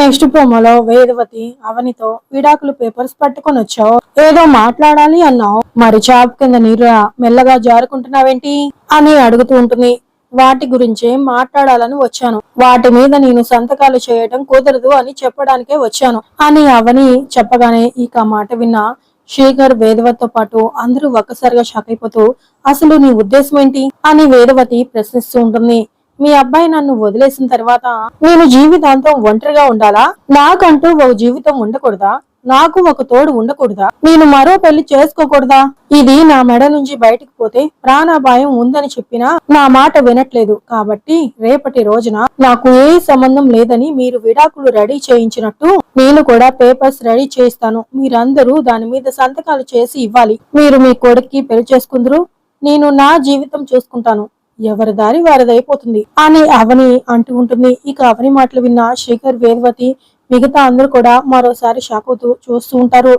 Next ప్రోమోలో వేదవతి అవనితో విడాకులు papers పట్టుకొని వచ్చావు. ఏదో మాట్లాడాలి అన్నావు. మరి చాప్ కింద నీరు మెల్లగా జారుకుంటున్నావేంటి? అని అడుగుతూ ఉంటుంది. వాటి గురించే మాట్లాడాలని వచ్చాను. వాటి మీద నేను సంతకాలు చేయడం కుదరదు అని చెప్పడానికే వచ్చాను. అని అవని చెప్పగానే ఇక మాట విన్న శేఖర్ వేదవతితో పాటు అందరూ ఒక్కసారిగా షాక్ అయిపోతూ అసలు నీ ఉద్దేశం ఏంటి? అని వేదవతి ప్రశ్నిస్తూ ఉంటుంది. మీ అబ్బాయి నన్ను వదిలేసిన తర్వాత నేను జీవితాంతం ఒంటరిగా ఉండాలా? నాకంటూ ఒక జీవితం ఉండకూడదా? నాకు ఒక తోడు ఉండకూడదా? నేను మరో పెళ్ళి చేసుకోకూడదా? ఇది నా మెడ నుంచి బయటకు పోతే ప్రాణాపాయం ఉందని చెప్పినా నా మాట వినట్లేదు. కాబట్టి రేపటి రోజున నాకు ఏ సంబంధం లేదని మీరు విడాకులు రెడీ చేయించినట్టు నేను కూడా పేపర్స్ రెడీ చేస్తాను మీరందరూ దాని మీద సంతకాలు చేసి ఇవ్వాలి. మీరు మీ కొడుక్కి పెళ్ళి చేసుకుందరు. నేను నా జీవితం చూసుకుంటాను. ఎవరి దారి వారిదైపోతుంది. అని అవని అంటూ ఉంటుంది. ఇక అవని మాటలు విన్న శేఖర్ వేదవతి మిగతా అందరూ కూడా మరోసారి షాక్ అవుతూ చూస్తూ ఉంటారు.